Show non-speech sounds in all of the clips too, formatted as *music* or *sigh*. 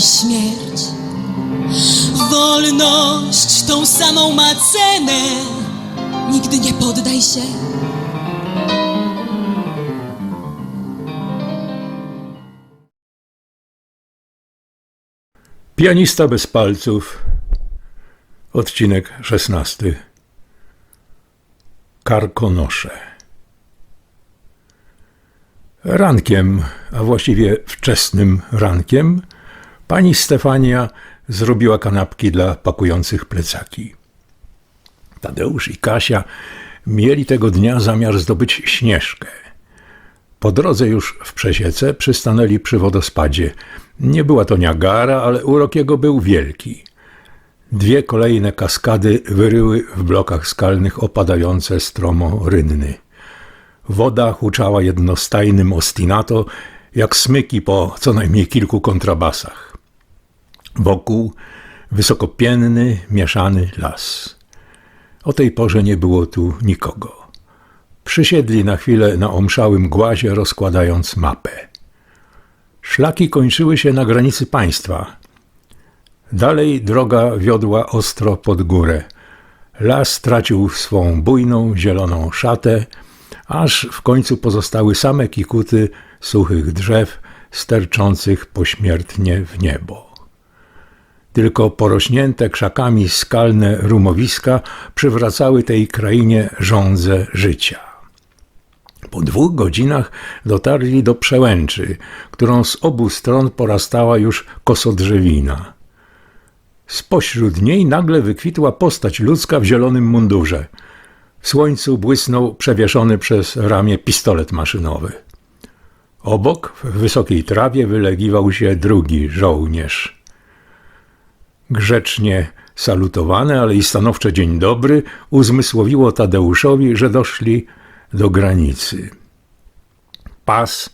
grozi śmierć. Wolność tą samą ma cenę. Nigdy nie poddaj się. Pianista bez palców, odcinek szesnasty. Karkonosze. Rankiem, a właściwie wczesnym rankiem, pani Stefania zrobiła kanapki dla pakujących plecaki. Tadeusz i Kasia mieli tego dnia zamiar zdobyć śnieżkę. Po drodze już w przesiece przystanęli przy wodospadzie. Nie była to Niagara, ale urok jego był wielki. Dwie kolejne kaskady wyryły w blokach skalnych opadające stromo rynny. Woda huczała jednostajnym ostinato, jak smyki po co najmniej kilku kontrabasach. Wokół wysokopienny, mieszany las. O tej porze nie było tu nikogo. Przysiedli na chwilę na omszałym głazie, rozkładając mapę. Szlaki kończyły się na granicy państwa. Dalej droga wiodła ostro pod górę. Las tracił swą bujną, zieloną szatę, aż w końcu pozostały same kikuty suchych drzew, sterczących pośmiertnie w niebo. Tylko porośnięte krzakami skalne rumowiska przywracały tej krainie żądze życia. Po dwóch godzinach dotarli do przełęczy, którą z obu stron porastała już kosodrzewina. Spośród niej nagle wykwitła postać ludzka w zielonym mundurze. W słońcu błysnął przewieszony przez ramię pistolet maszynowy. Obok, w wysokiej trawie, wylegiwał się drugi żołnierz. Grzecznie salutowane, ale i stanowcze dzień dobry uzmysłowiło Tadeuszowi, że doszli do granicy. Pas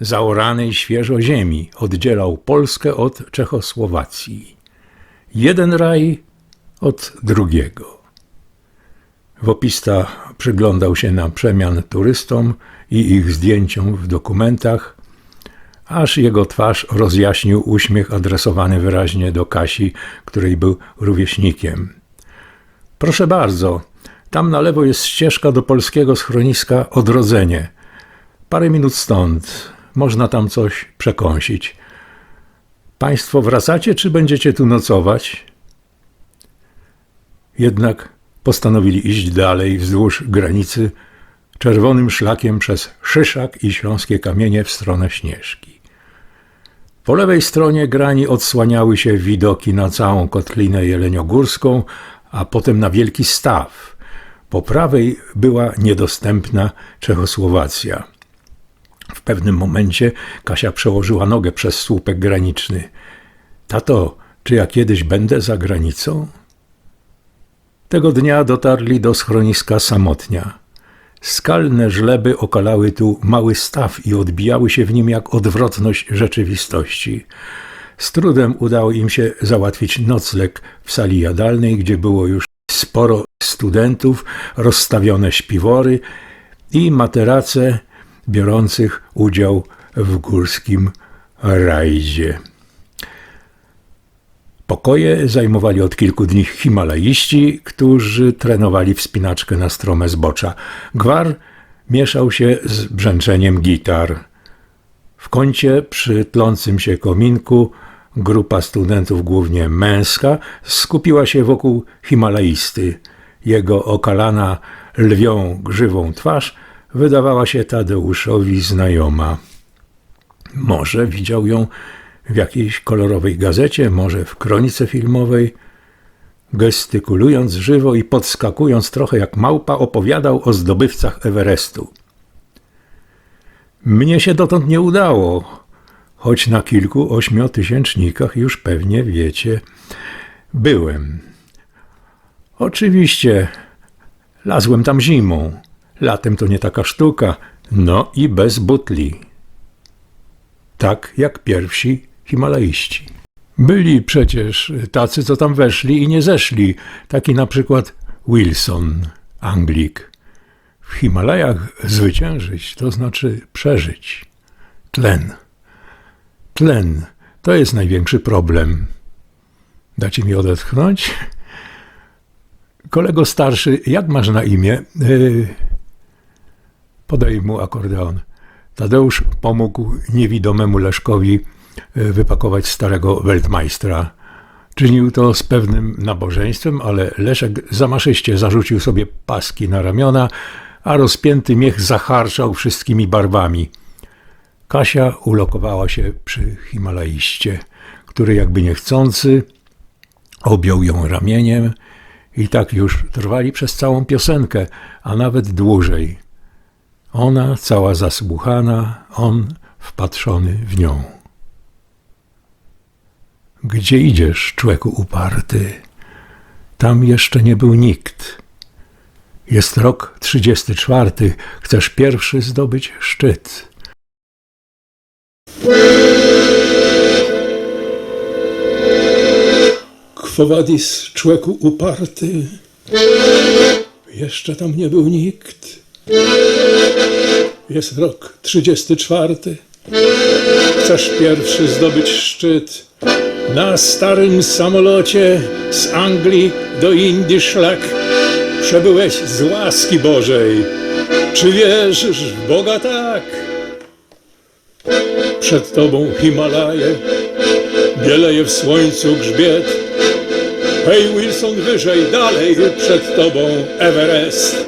zaoranej świeżo ziemi oddzielał Polskę od Czechosłowacji. Jeden raj od drugiego. Wopista przyglądał się na przemian turystom i ich zdjęciom w dokumentach, aż jego twarz rozjaśnił uśmiech adresowany wyraźnie do Kasi, której był rówieśnikiem. Proszę bardzo, tam na lewo jest ścieżka do polskiego schroniska Odrodzenie. Parę minut stąd. Można tam coś przekąsić. Państwo wracacie, czy będziecie tu nocować? Jednak postanowili iść dalej wzdłuż granicy czerwonym szlakiem przez Szyszak i Śląskie Kamienie w stronę Śnieżki. Po lewej stronie grani odsłaniały się widoki na całą Kotlinę Jeleniogórską, a potem na Wielki Staw. Po prawej była niedostępna Czechosłowacja. W pewnym momencie Kasia przełożyła nogę przez słupek graniczny. Tato, czy ja kiedyś będę za granicą? Tego dnia dotarli do schroniska Samotnia. Skalne żleby okalały tu mały staw i odbijały się w nim jak odwrotność rzeczywistości. Z trudem udało im się załatwić nocleg w sali jadalnej, gdzie było już sporo studentów, rozstawione śpiwory i materace biorących udział w górskim rajdzie. Pokoje zajmowali od kilku dni himalaiści, którzy trenowali wspinaczkę na strome zbocza. Gwar mieszał się z brzęczeniem gitar. W kącie przy tlącym się kominku grupa studentów, głównie męska, skupiła się wokół himalaisty. Jego okalana lwią grzywą twarz wydawała się Tadeuszowi znajoma. Może widział ją w jakiejś kolorowej gazecie, może w kronice filmowej. Gestykulując żywo i podskakując trochę jak małpa, opowiadał o zdobywcach Everestu. Mnie się dotąd nie udało, choć na kilku ośmiotysięcznikach już pewnie wiecie, byłem. Oczywiście lazłem tam zimą, latem to nie taka sztuka, no i bez butli. Tak jak pierwsi Himalaiści. Byli przecież tacy, co tam weszli i nie zeszli, taki na przykład Wilson, Anglik. W Himalajach zwyciężyć to znaczy przeżyć. Tlen. Tlen. To jest największy problem. Dacie mi odetchnąć? Kolego starszy, jak masz na imię? Yy, podaj mu akordeon. Tadeusz pomógł niewidomemu Leszkowi wypakować starego Weltmeistra. Czynił to z pewnym nabożeństwem, ale Leszek zamaszyście zarzucił sobie paski na ramiona, a rozpięty miech zacharczał wszystkimi barwami. Kasia ulokowała się przy Himalaiście, który jakby niechcący objął ją ramieniem i tak już trwali przez całą piosenkę, a nawet dłużej. Ona cała zasłuchana, on wpatrzony w nią. Gdzie idziesz, człeku uparty? Tam jeszcze nie był nikt. Jest rok trzydziesty czwarty, chcesz pierwszy zdobyć szczyt. Quo vadis, człeku uparty? Jeszcze tam nie był nikt. Jest rok trzydziesty czwarty. Chcesz pierwszy zdobyć szczyt. Na starym samolocie z Anglii do Indii szlak. Przebyłeś z łaski Bożej. Czy wierzysz w Boga tak? Przed tobą Himalaje, bieleje w słońcu grzbiet. Hej Wilson, wyżej, dalej, przed tobą Everest.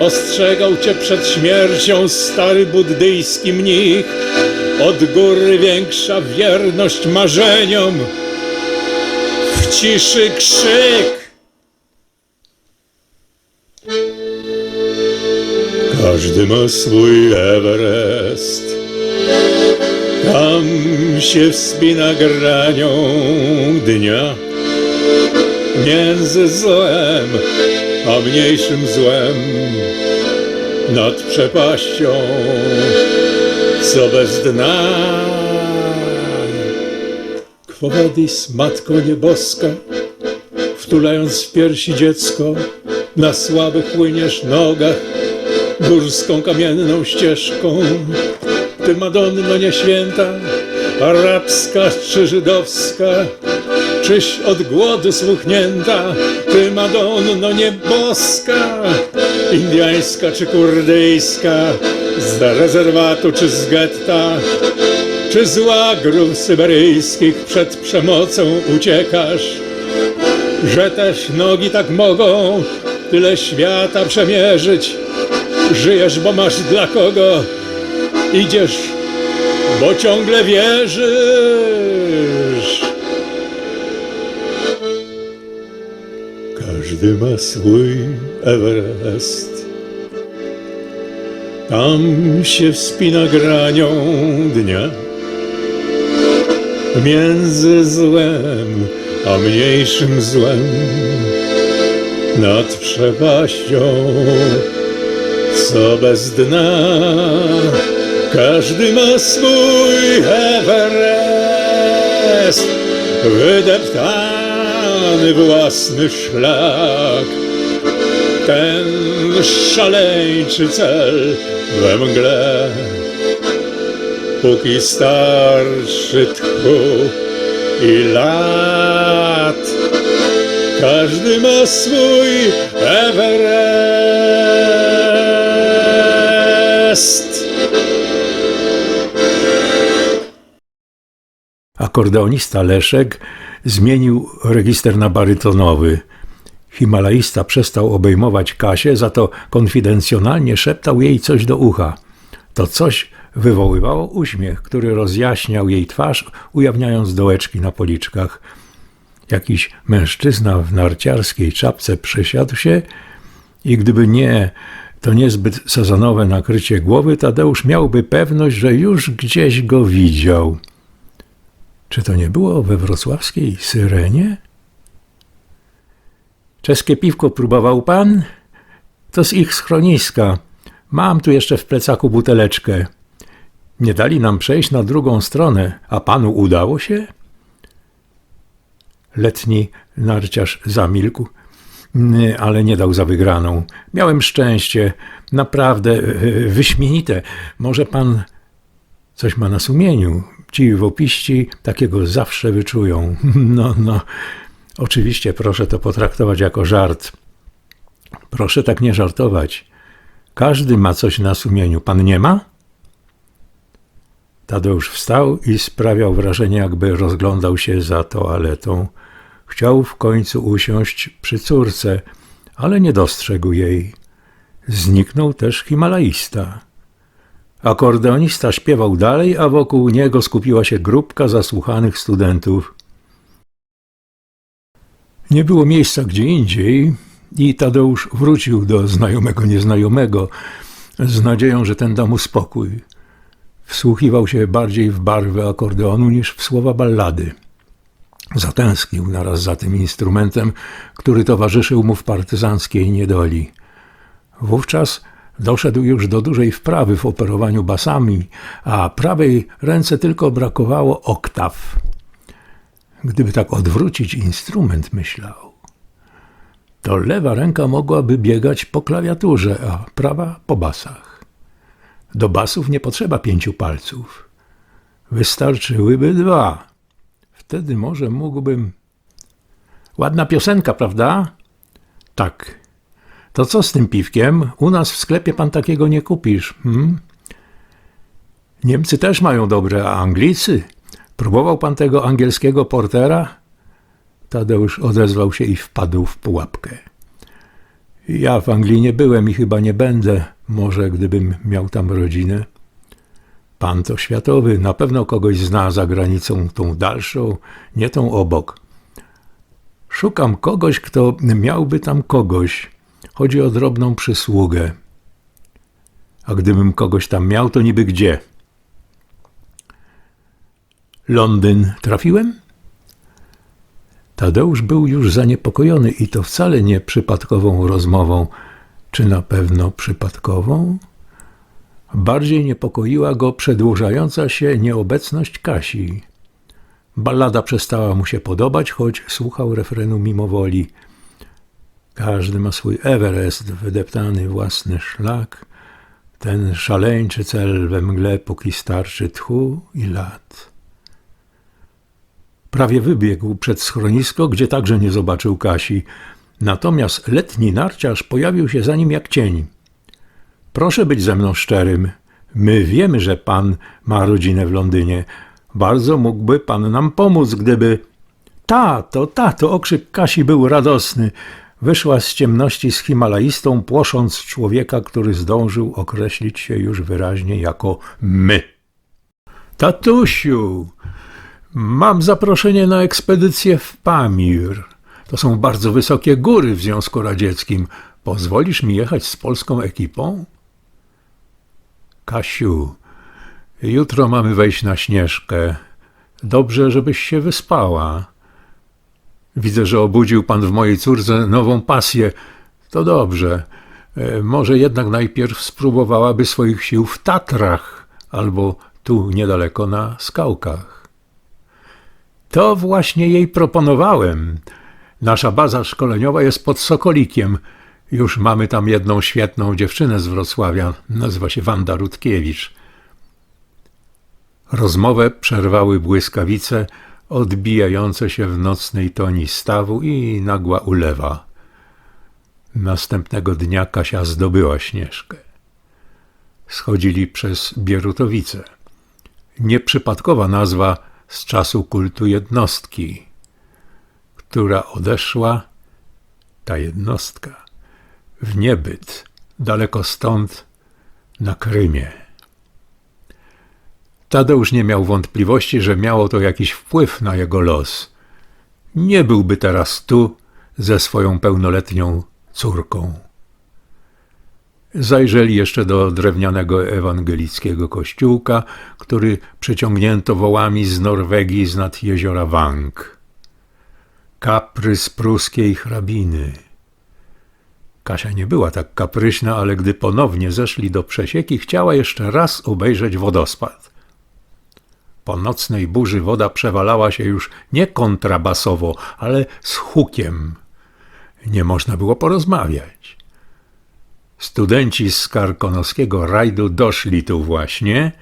Ostrzegał cię przed śmiercią stary buddyjski mnich. Od góry większa wierność marzeniom. W ciszy krzyk. Każdy ma swój Everest. Tam się wspina granią dnia między złem a mniejszym złem nad przepaścią, co bez dna. Quo vadis, Matko Nieboska, wtulając w piersi dziecko, na słabych płyniesz nogach górską kamienną ścieżką. Ty Madonno nieświęta, arabska czy żydowska, Czyś od głodu słuchnięta, ty Madonno nieboska, indiańska czy kurdyjska, z rezerwatu czy z getta, czy z łagrów syberyjskich przed przemocą uciekasz, że też nogi tak mogą tyle świata przemierzyć. Żyjesz, bo masz dla kogo, idziesz, bo ciągle wierzysz. Każdy ma swój Everest. Tam się wspina granią dnia. Między złem a mniejszym złem. Nad przepaścią, co bez dna. Każdy ma swój Everest. Wydeptany własny szlak. Ten szaleńczy cel we mgle. Póki starszy tchu i lat. Każdy ma swój Everest. Akordeonista Leszek zmienił register na barytonowy. Himalaista przestał obejmować Kasię, za to konfidencjonalnie szeptał jej coś do ucha. To coś wywoływało uśmiech, który rozjaśniał jej twarz, ujawniając dołeczki na policzkach. Jakiś mężczyzna w narciarskiej czapce przesiadł się i gdyby nie to niezbyt sezonowe nakrycie głowy, Tadeusz miałby pewność, że już gdzieś go widział. Czy to nie było we wrocławskiej Syrenie? Czeskie piwko próbował pan? To z ich schroniska. Mam tu jeszcze w plecaku buteleczkę. Nie dali nam przejść na drugą stronę, a panu udało się? Letni narciarz zamilkł, Nie, ale nie dał za wygraną. Miałem szczęście, naprawdę e, wyśmienite. Może pan Coś ma na sumieniu. Ci wopiści takiego zawsze wyczują. *laughs* No, no. Oczywiście proszę to potraktować jako żart. Proszę tak nie żartować. Każdy ma coś na sumieniu. Pan nie ma? Tadeusz wstał i sprawiał wrażenie, jakby rozglądał się za toaletą. Chciał w końcu usiąść przy córce, ale nie dostrzegł jej. Zniknął też himalaista. Akordeonista śpiewał dalej, a wokół niego skupiła się grupka zasłuchanych studentów. Nie było miejsca gdzie indziej i Tadeusz wrócił do znajomego nieznajomego z nadzieją, że ten da mu spokój. Wsłuchiwał się bardziej w barwę akordeonu niż w słowa ballady. Zatęsknił naraz za tym instrumentem, który towarzyszył mu w partyzanckiej niedoli. Wówczas doszedł już do dużej wprawy w operowaniu basami, a prawej ręce tylko brakowało oktaw. Gdyby tak odwrócić instrument, myślał, to lewa ręka mogłaby biegać po klawiaturze, a prawa po basach. Do basów nie potrzeba pięciu palców. Wystarczyłyby dwa. Wtedy może mógłbym. Ładna piosenka, prawda? Tak. To co z tym piwkiem? U nas w sklepie pan takiego nie kupisz. Hmm? Niemcy też mają dobre, a Anglicy? Próbował pan tego angielskiego portera? Tadeusz odezwał się i wpadł w pułapkę. Ja w Anglii nie byłem i chyba nie będę, może gdybym miał tam rodzinę. Pan to światowy, na pewno kogoś zna za granicą, tą dalszą, nie tą obok. Szukam kogoś, kto miałby tam kogoś. Chodzi o drobną przysługę. A gdybym kogoś tam miał, to niby gdzie? Londyn trafiłem? Tadeusz był już zaniepokojony i to wcale nie przypadkową rozmową. Czy na pewno przypadkową? Bardziej niepokoiła go przedłużająca się nieobecność Kasi. Ballada przestała mu się podobać, choć słuchał refrenu mimo woli. Każdy ma swój Everest, wydeptany własny szlak, ten szaleńczy cel we mgle, póki starczy tchu i lat. Prawie wybiegł przed schronisko, gdzie także nie zobaczył Kasi. Natomiast letni narciarz pojawił się za nim jak cień. Proszę być ze mną szczerym. My wiemy, że pan ma rodzinę w Londynie. Bardzo mógłby pan nam pomóc, gdyby. Tato, tato, okrzyk Kasi był radosny. Wyszła z ciemności z himalaistą, płosząc człowieka, który zdążył określić się już wyraźnie jako my. Tatusiu, mam zaproszenie na ekspedycję w Pamir. To są bardzo wysokie góry w Związku Radzieckim. Pozwolisz mi jechać z polską ekipą? Kasiu, jutro mamy wejść na Śnieżkę. Dobrze, żebyś się wyspała. Widzę, że obudził pan w mojej córce nową pasję. To dobrze. E, Może jednak najpierw spróbowałaby swoich sił w Tatrach albo tu niedaleko na skałkach. To właśnie jej proponowałem. Nasza baza szkoleniowa jest pod Sokolikiem. Już mamy tam jedną świetną dziewczynę z Wrocławia. Nazywa się Wanda Rutkiewicz. Rozmowę przerwały błyskawice odbijające się w nocnej toni stawu i nagła ulewa. Następnego dnia Kasia zdobyła Śnieżkę. Schodzili przez Bierutowice. Nieprzypadkowa nazwa z czasu kultu jednostki, która odeszła, ta jednostka, w niebyt, daleko stąd, na Krymie. Tadeusz nie miał wątpliwości, że miało to jakiś wpływ na jego los. Nie byłby teraz tu ze swoją pełnoletnią córką. Zajrzeli jeszcze do drewnianego ewangelickiego kościółka, który przeciągnięto wołami z Norwegii z nad jeziora Wang. Kaprys pruskiej hrabiny. Kasia nie była tak kapryśna, ale gdy ponownie zeszli do przesieki, chciała jeszcze raz obejrzeć wodospad. Po nocnej burzy woda przewalała się już nie kontrabasowo, ale z hukiem. Nie można było porozmawiać. Studenci z karkonoskiego rajdu doszli tu właśnie,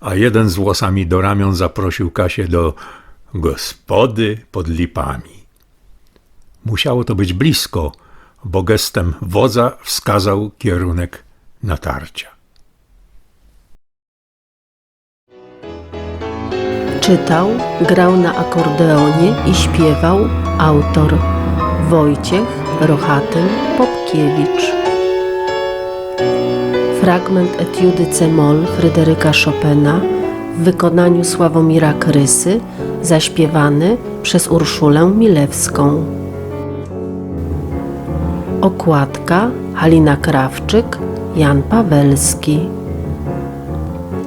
a jeden z włosami do ramion zaprosił Kasię do gospody pod lipami. Musiało to być blisko, bo gestem wodza wskazał kierunek natarcia. Czytał, grał na akordeonie i śpiewał autor Wojciech Rohatyn Popkiewicz. Fragment etiudy C-moll Fryderyka Chopina w wykonaniu Sławomira Krysy, zaśpiewany przez Urszulę Milewską. Okładka Halina Krawczyk, Jan Pawelski.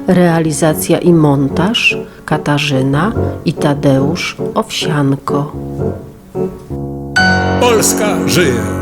Realizacja i montaż Katarzyna i Tadeusz Owsianko. Polska żyje!